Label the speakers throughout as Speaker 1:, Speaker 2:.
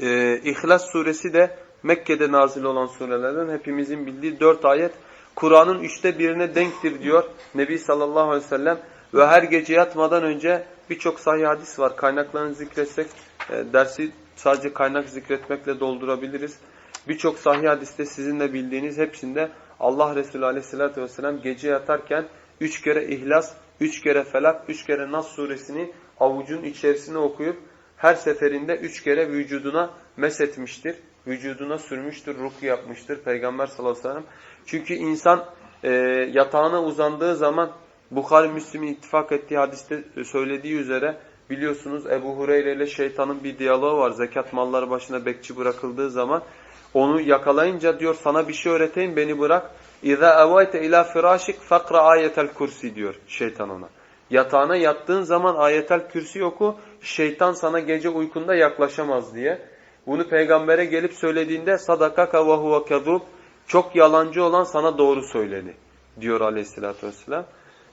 Speaker 1: Ee, İhlas suresi de Mekke'de nazil olan surelerden hepimizin bildiği dört ayet. Kur'an'ın üçte birine denktir diyor Nebi sallallahu aleyhi ve sellem. Ve her gece yatmadan önce birçok sahih hadis var. Kaynaklarını zikretsek e, dersi sadece kaynak zikretmekle doldurabiliriz. Birçok sahih hadiste sizin de bildiğiniz hepsinde Allah Resulü aleyhissalatü vesselam gece yatarken üç kere İhlas, üç kere Felak, üç kere Nas suresini avucun içerisine okuyup her seferinde üç kere vücuduna mesetmiştir. Vücuduna sürmüştür, ruku yapmıştır Peygamber sallallahu aleyhi ve sellem. Çünkü insan e, yatağına uzandığı zaman Bukhari Müslim'in ittifak ettiği hadiste söylediği üzere biliyorsunuz Ebu Hureyre ile şeytanın bir diyaloğu var. Zekat malları başına bekçi bırakıldığı zaman onu yakalayınca diyor sana bir şey öğreteyim beni bırak. İza evayte ila firashik fakra ayetel kursi diyor şeytan ona. Yatağına yattığın zaman ayetel kürsi oku şeytan sana gece uykunda yaklaşamaz diye. Bunu peygambere gelip söylediğinde sadakaka ve huve kedub çok yalancı olan sana doğru söyledi diyor aleyhissalatü vesselam.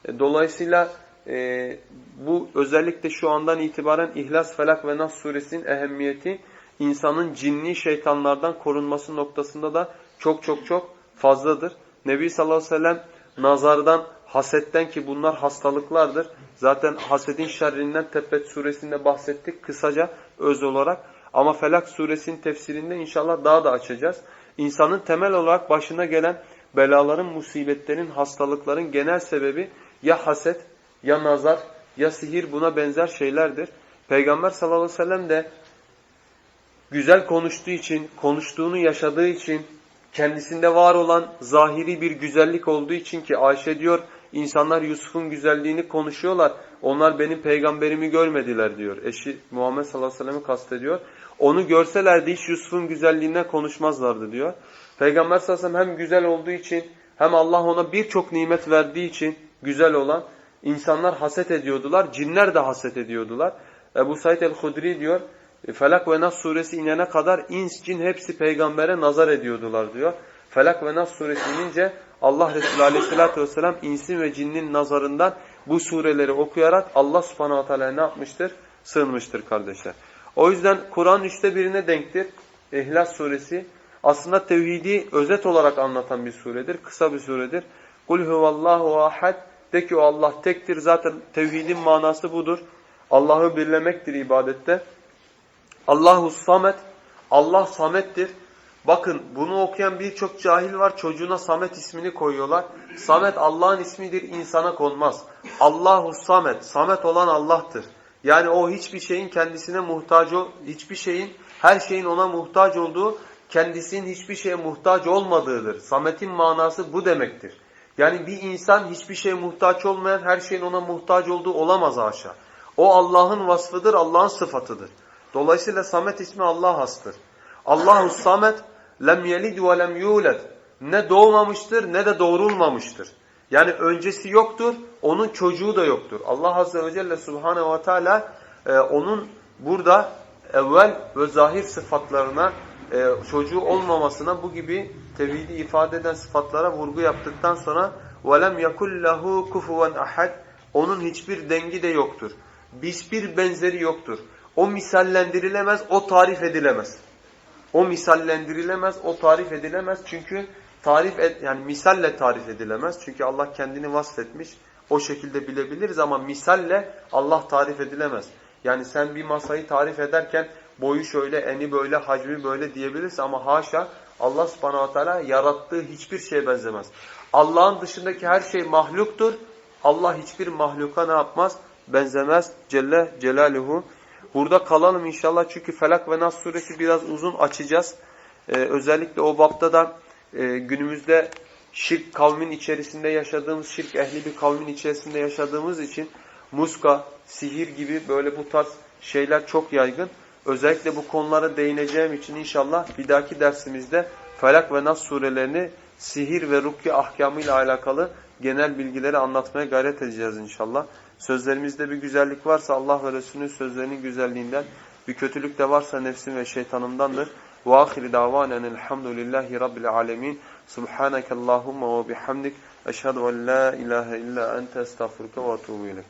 Speaker 1: E, Dolayısıyla e, bu özellikle şu andan itibaren İhlas, Felak ve Nas suresinin ehemmiyeti insanın cinni şeytanlardan korunması noktasında da çok çok çok fazladır. Nebi sallallahu aleyhi ve sellem nazardan, hasetten ki bunlar hastalıklardır. Zaten hasedin şerrinden Tebbet suresinde bahsettik kısaca öz olarak. Ama Felak suresinin tefsirinde inşallah daha da açacağız. İnsanın temel olarak başına gelen belaların, musibetlerin, hastalıkların genel sebebi ya haset, ya nazar, ya sihir buna benzer şeylerdir. Peygamber sallallahu aleyhi ve sellem de güzel konuştuğu için, konuştuğunu yaşadığı için, kendisinde var olan zahiri bir güzellik olduğu için ki Ayşe diyor insanlar Yusuf'un güzelliğini konuşuyorlar. Onlar benim peygamberimi görmediler diyor. Eşi Muhammed sallallahu aleyhi ve sellem'i kastediyor. Onu görselerdi hiç Yusuf'un güzelliğinden konuşmazlardı diyor. Peygamber sallallahu aleyhi ve sellem hem güzel olduğu için hem Allah ona birçok nimet verdiği için güzel olan insanlar haset ediyordular. Cinler de haset ediyordular. Ebu Said el-Hudri diyor Felak ve Nas suresi inene kadar ins cin hepsi peygambere nazar ediyordular diyor. Felak ve Nas suresi inince Allah Resulü aleyhissalatü vesselam insin ve cinnin nazarından bu sureleri okuyarak Allah subhanahu teala ne yapmıştır? Sığınmıştır kardeşler. O yüzden Kur'an üçte birine denktir. İhlas suresi aslında tevhidi özet olarak anlatan bir suredir. Kısa bir suredir. Kul huvallahu ahad de ki o Allah tektir. Zaten tevhidin manası budur. Allah'ı birlemektir ibadette. Allahu samet. Allah samettir. Bakın bunu okuyan birçok cahil var. Çocuğuna Samet ismini koyuyorlar. Samet Allah'ın ismidir. insana konmaz. Allahu samet. Samet olan Allah'tır. Yani o hiçbir şeyin kendisine muhtaç hiçbir şeyin her şeyin ona muhtaç olduğu kendisinin hiçbir şeye muhtaç olmadığıdır. Samet'in manası bu demektir. Yani bir insan hiçbir şeye muhtaç olmayan her şeyin ona muhtaç olduğu olamaz haşa. O Allah'ın vasfıdır, Allah'ın sıfatıdır. Dolayısıyla Samet ismi Allah hastır. Allahu Samet lem yelid ve lem yulad. Ne doğmamıştır ne de doğrulmamıştır. Yani öncesi yoktur, onun çocuğu da yoktur. Allah Azze ve Celle Subhanahu ve Teala e, onun burada evvel ve zahir sıfatlarına e, çocuğu olmamasına bu gibi tevhidi ifade eden sıfatlara vurgu yaptıktan sonra وَلَمْ يَكُلْ لَهُ كُفُوًا ahad Onun hiçbir dengi de yoktur. Hiçbir benzeri yoktur. O misallendirilemez, o tarif edilemez. O misallendirilemez, o tarif edilemez. Çünkü tarif et, yani misalle tarif edilemez. Çünkü Allah kendini vasfetmiş. O şekilde bilebiliriz ama misalle Allah tarif edilemez. Yani sen bir masayı tarif ederken boyu şöyle, eni böyle, hacmi böyle diyebilirsin ama haşa Allah subhanahu teala yarattığı hiçbir şeye benzemez. Allah'ın dışındaki her şey mahluktur. Allah hiçbir mahluka ne yapmaz? Benzemez. Celle Celaluhu. Burada kalalım inşallah çünkü Felak ve Nas suresi biraz uzun açacağız. Ee, özellikle o bapta da e, günümüzde şirk kavmin içerisinde yaşadığımız, şirk ehli bir kavmin içerisinde yaşadığımız için muska, sihir gibi böyle bu tarz şeyler çok yaygın. Özellikle bu konulara değineceğim için inşallah bir dahaki dersimizde Felak ve Nas surelerini sihir ve rukye ahkamıyla alakalı genel bilgileri anlatmaya gayret edeceğiz inşallah. Sözlerimizde bir güzellik varsa Allah ve Resulünün sözlerinin güzelliğinden, bir kötülük de varsa nefsim ve şeytanımdandır. Davanen elhamdülillahi rabbil alemin. Subhaneke Allahumma ve bihamdik. Eşhedü en la ilahe illa ente estağfurke ve etûbü ilek.